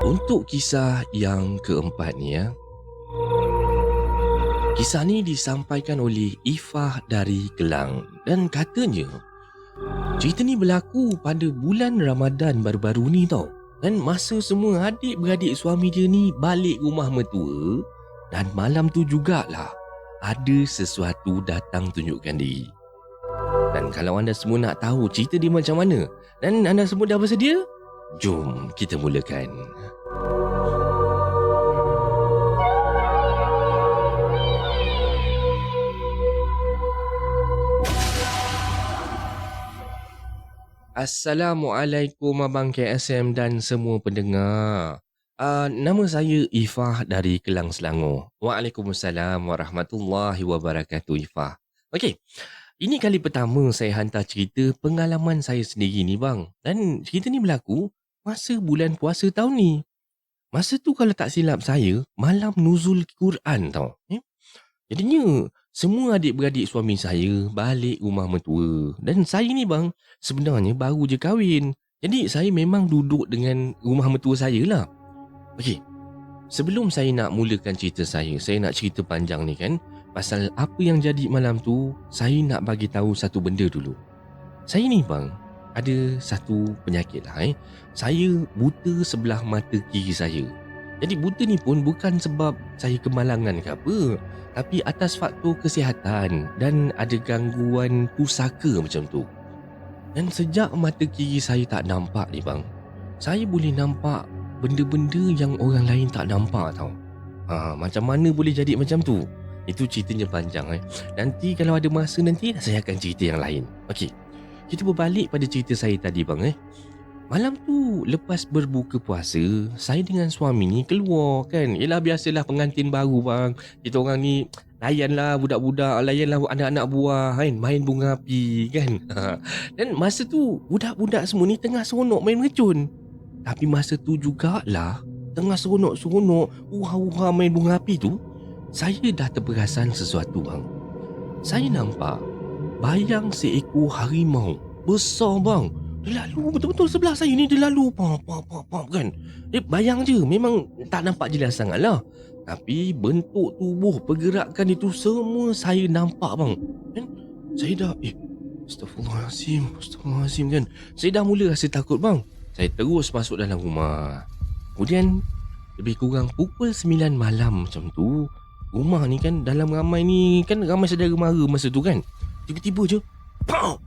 Untuk kisah yang keempat ni ya. Kisah ni disampaikan oleh Ifah dari Kelang dan katanya cerita ni berlaku pada bulan Ramadan baru-baru ni tau. Dan masa semua adik-beradik suami dia ni balik rumah mertua dan malam tu jugalah ada sesuatu datang tunjukkan diri. Dan kalau anda semua nak tahu cerita dia macam mana dan anda semua dah bersedia, jom kita mulakan. Assalamualaikum Abang KSM dan semua pendengar. Uh, nama saya Ifah dari Kelang Selangor. Waalaikumsalam warahmatullahi wabarakatuh Ifah. Okey. Ini kali pertama saya hantar cerita pengalaman saya sendiri ni bang. Dan cerita ni berlaku masa bulan puasa tahun ni. Masa tu kalau tak silap saya, malam nuzul Quran tau. Eh? Jadinya semua adik-beradik suami saya balik rumah mertua. Dan saya ni bang, sebenarnya baru je kahwin. Jadi saya memang duduk dengan rumah mertua saya lah. Okey, sebelum saya nak mulakan cerita saya, saya nak cerita panjang ni kan. Pasal apa yang jadi malam tu, saya nak bagi tahu satu benda dulu. Saya ni bang, ada satu penyakit lah eh. Saya buta sebelah mata kiri saya. Jadi buta ni pun bukan sebab saya kemalangan ke apa tapi atas faktor kesihatan dan ada gangguan pusaka macam tu. Dan sejak mata kiri saya tak nampak ni bang, saya boleh nampak benda-benda yang orang lain tak nampak tau. Ha, macam mana boleh jadi macam tu? Itu ceritanya panjang eh. Nanti kalau ada masa nanti saya akan cerita yang lain. Okey. Kita berbalik pada cerita saya tadi bang eh. Malam tu lepas berbuka puasa, saya dengan suami ni keluar kan. Yelah biasalah pengantin baru bang. Kita orang ni layanlah budak-budak, layanlah anak-anak buah kan. Main bunga api kan. Dan masa tu budak-budak semua ni tengah seronok main mercun. Tapi masa tu jugalah tengah seronok-seronok uha-uha main bunga api tu. Saya dah terperasan sesuatu bang. Saya nampak bayang seekor harimau besar bang dia lalu betul-betul sebelah saya ni dia lalu pam pam pam pam kan. Eh bayang je memang tak nampak jelas sangat lah. Tapi bentuk tubuh pergerakan itu semua saya nampak bang. Kan? Saya dah eh Astaghfirullahaladzim Astaghfirullahaladzim kan Saya dah mula rasa takut bang Saya terus masuk dalam rumah Kemudian Lebih kurang pukul 9 malam macam tu Rumah ni kan dalam ramai ni Kan ramai saudara mara masa tu kan Tiba-tiba je Pow